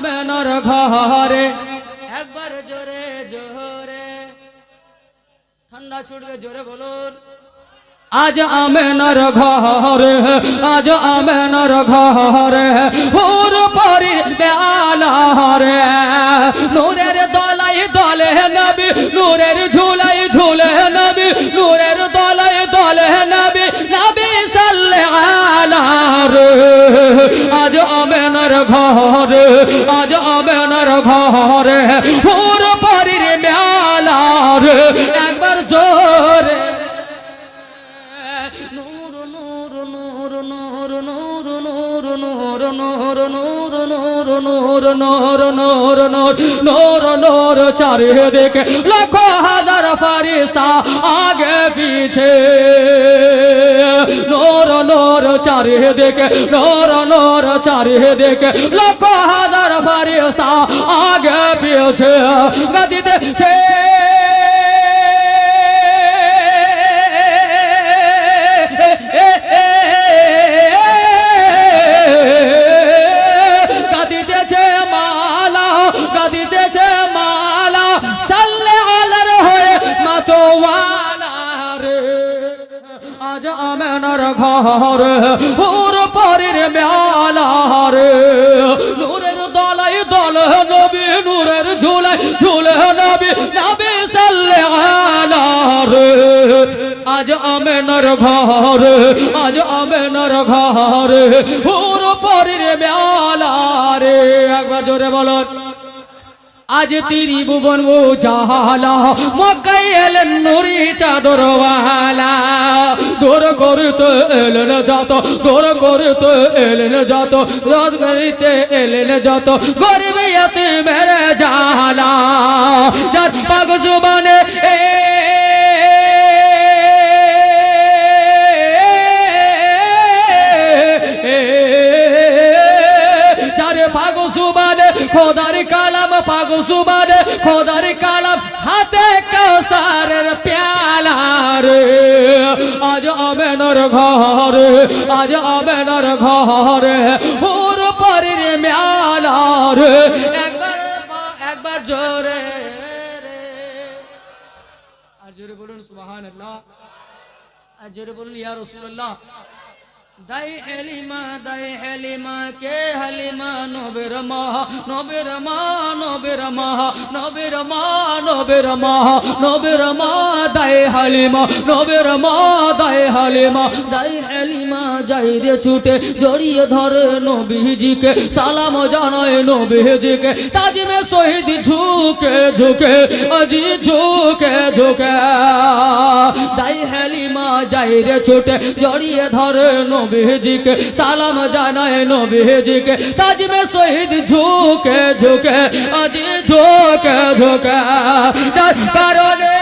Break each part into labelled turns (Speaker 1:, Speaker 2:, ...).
Speaker 1: আমেনার ঘরে। একবার জোরে জোরে। ঠান্ডা ছুটবে জোরে বলুন। আজ আমেনার ঘরে আজ আমেনার ঘরে হুর পরি বেলারে নূরের দলাই দলে নবী নূরের ঝুলে ঘরে আজ আমেনার ঘরে হুর পারির মেলার একবার জোরে নূর নূর নূর নূর নূর নূর চারিদিকে লক্ষ হাজার ফারিস্তা আগে পিছে। নূর নূর, চারিদিকে, নূর নূর, চারিদিকে লক্ষ হাজার ফারিস্তা আগে পিছে। গতিতে ঘর হুর পরের মেলা রে নূরের দলাই দল, নবী নূরের ঝুলে ঝুলে নবী নবী সাল্লে আজ আমেনার ঘর, আজ আমেনার ঘর হুর পরের মেলা রে একবার জোরে বলো আজ তিনি ভুবন ও জাহালা মক্কাই এলেন নুরি চাদরওয়ালা দূর করতে এলেন যত, দূর করতে এলেন যত রদ করিতে এলেন যত গরিবে মেরে জাহালা যার পাগ জুবানে এ সুবানে খোদার কালাম, হাতে কৌসারের প্যালা রে। আজ আমেনার ঘরে, আজ আমেনার ঘরে, হুর পরের মেলা রে। একবার একবার জোরে আর জোরে বলুন সুবহানাল্লাহ। আর জোরে বলুন ইয়া রাসূলুল্লাহ। দাই হেলিমা দাই হেলিমা কে হালিমা নবের মা নবের মা নবের মা নবের মা নবের মা নবের মা, দাই হালিমা নবের মা, দাই হালিমা দাই হেলিমা যাই রে ছুটে জড়িয়ে ধরে নবীজিকে, সালাম জানায় নবীজিকে, তাজিমে শহীদ ঝুকে ঝুকে, আজি ঝুকে ঝুকে। দাই হেলিমা যাই রে ছুটে জড়িয়ে ধরে নবীজিকে সালাম জানায় নবীজিকে তাজমে শহীদ ঝুঁকে ঝুঁকে আজি ঝুকে ঝুকে। তার কারণে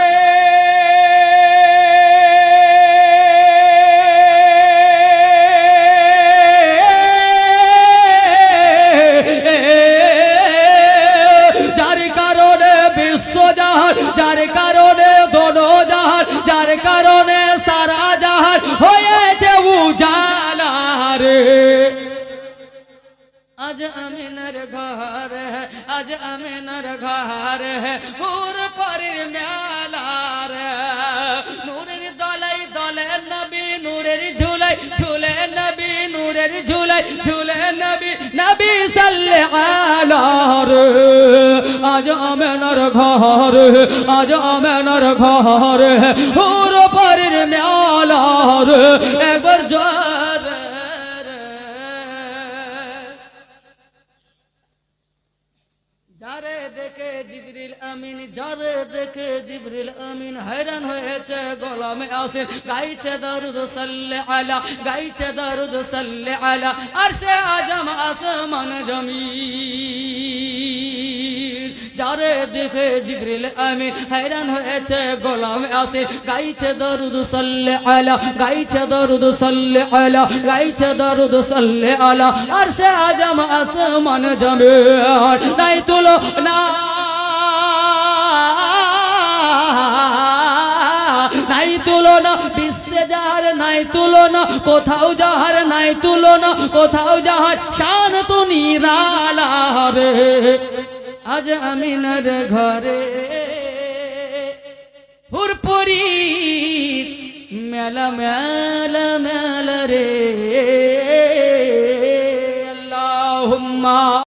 Speaker 1: आज अमीनर घर है, आज अमीनर घर है। पूर पर म्यालार नूर दलाई दले नबी नूर झूले झूले नबी नूर झूले झूले नबी नबी सल्ले आलार आज अमीनर घर है, आज अमीनर घर है। पूर पर म्यालार एक बार जो জিবরিল আমিন যারে দেখে জিবরিল আমিন हैरान হয়েছে গোলামে আসে গাইছে দরুদ সাল্লে আলা গাইছে দরুদ সাল্লে আলা আরশে আজম আসমান জমিন যারে দেখে জিবরিল আমিন हैरान হয়েছে গোলামে আসে গাইছে দরুদ সাল্লে আলা গাইছে দরুদ সাল্লে আলা গাইছে দরুদ সাল্লে আলা আরশে আজম আসমান জমিন নাই তুলো না নাই তুলনা, বিশ্বে যাহার নাই তুলনা, কোথাও যাহার নাই তুলনা, কোথাও যাহার শান তো নিরালা আজ আমিনার ঘরে হুরপুরি মেলা মেলা মেলা রে।